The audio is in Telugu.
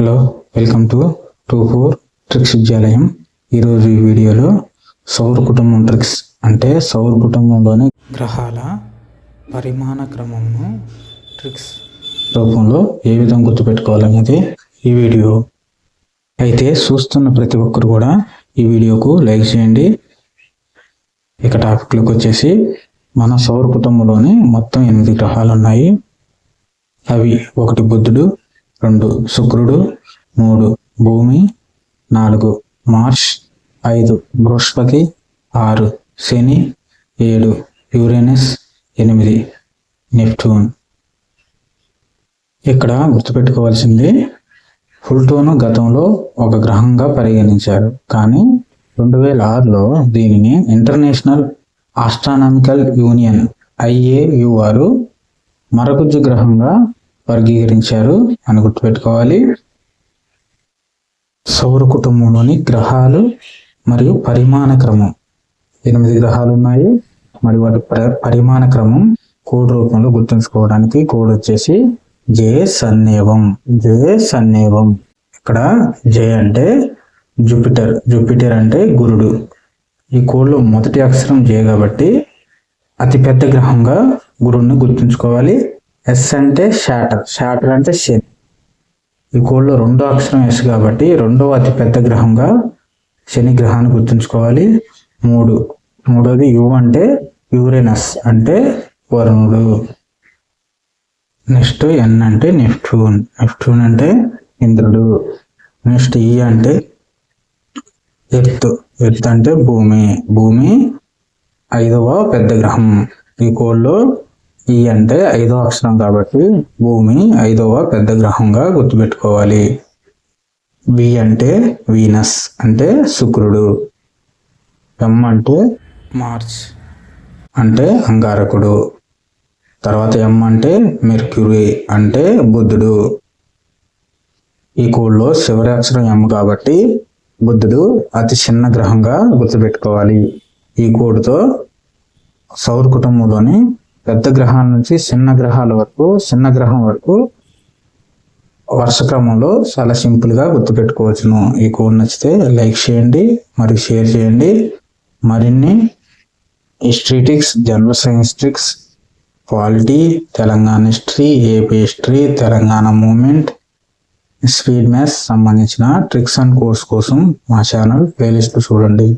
Hello welcome to two four tricks విద్యాలయం. ఈరోజు ఈ వీడియోలో సౌర కుటుంబం ట్రిక్స్ అంటే సౌర కుటుంబంలోని గ్రహాల పరిమాణ క్రమంను ట్రిక్స్ రూపంలో ఏ విధంగా గుర్తుపెట్టుకోవాలనేది ఈ వీడియో. అయితే చూస్తున్న ప్రతి ఒక్కరు కూడా ఈ వీడియోకు లైక్ చేయండి. ఇక టాపిక్లోకి వచ్చేసి మన సౌర కుటుంబంలోని మొత్తం ఎనిమిది గ్రహాలు ఉన్నాయి. అవి ఒకటి బుద్ధుడు రెండు శుక్రుడు మూడు భూమి నాలుగు మార్స్ ఐదు బృహస్పతి ఆరు శని ఏడు యురేనస్ ఎనిమిది నెప్ట్యూన్. ఇక్కడ గుర్తుపెట్టుకోవాల్సింది ఫుల్టోను గతంలో ఒక గ్రహంగా పరిగణించారు కానీ రెండు వేల ఆరులో దీనిని ఇంటర్నేషనల్ ఆస్ట్రానామికల్ యూనియన్ ఐఏయు వారు మరగుజ్జు గ్రహంగా వర్గీకరించారు అని గుర్తుపెట్టుకోవాలి. సౌర కుటుంబంలోని గ్రహాలు మరియు పరిమాణ క్రమం. ఎనిమిది గ్రహాలు ఉన్నాయి. మరి వాటి పరిమాణ క్రమం కోడ్ రూపంలో గుర్తుంచుకోవడానికి కోడ్ వచ్చేసి జే సన్నేవం జే సన్నేవం ఇక్కడ జే అంటే జూపిటర్. జూపిటర్ అంటే గురుడు. ఈ కోడ్లో మొదటి అక్షరం జే కాబట్టి అతి పెద్ద గ్రహంగా గురుడిని గుర్తుంచుకోవాలి. ఎస్ అంటే షాటర్ షాటర్ అంటే శని ఈ కోడ్లో రెండో అక్షరం ఎస్ కాబట్టి రెండవ అతి పెద్ద గ్రహంగా శని గ్రహాన్ని గుర్తుంచుకోవాలి. మూడు. మూడోది యు అంటే యూరేనస్ అంటే వరుణుడు. నెక్స్ట్ ఎన్ అంటే నెప్ట్యూన్ నెప్ట్యూన్ అంటే ఇంద్రుడు. నెక్స్ట్ ఈ e అంటే ఎర్త్. ఎర్త్ అంటే భూమి. భూమి ఐదవ పెద్ద గ్రహం. ఈ కోడ్లో ఈ అంటే ఐదవ అక్షరం కాబట్టి భూమి ఐదవ పెద్ద గ్రహంగా గుర్తుపెట్టుకోవాలి. వి అంటే వీనస్ అంటే శుక్రుడు. ఎం అంటే మార్చ్ అంటే అంగారకుడు. తర్వాత ఎం అంటే మెర్క్యూరీ అంటే బుద్ధుడు. ఈ కోడ్లో చివరి అక్షరం ఎం కాబట్టి బుద్ధుడు అతి చిన్న గ్రహంగా గుర్తుపెట్టుకోవాలి. ఈ కోడ్తో సౌర కుటుంబంలోని పెద్ద గ్రహాల నుంచి చిన్న గ్రహాల వరకు చిన్న గ్రహం వరకు వరుస క్రమంలో చాలా సింపుల్గా గుర్తుపెట్టుకోవచ్చును. ఈ కోడ్ నచ్చితే లైక్ చేయండి మరియు షేర్ చేయండి. మరిన్ని హిస్టరీటిక్స్ general science tricks quality Telangana history AP history Telangana movement speed maths సంబంధించిన ట్రిక్స్ అండ్ కోర్స్ కోసం మా ఛానల్ ప్లేలిస్ట్ చూడండి.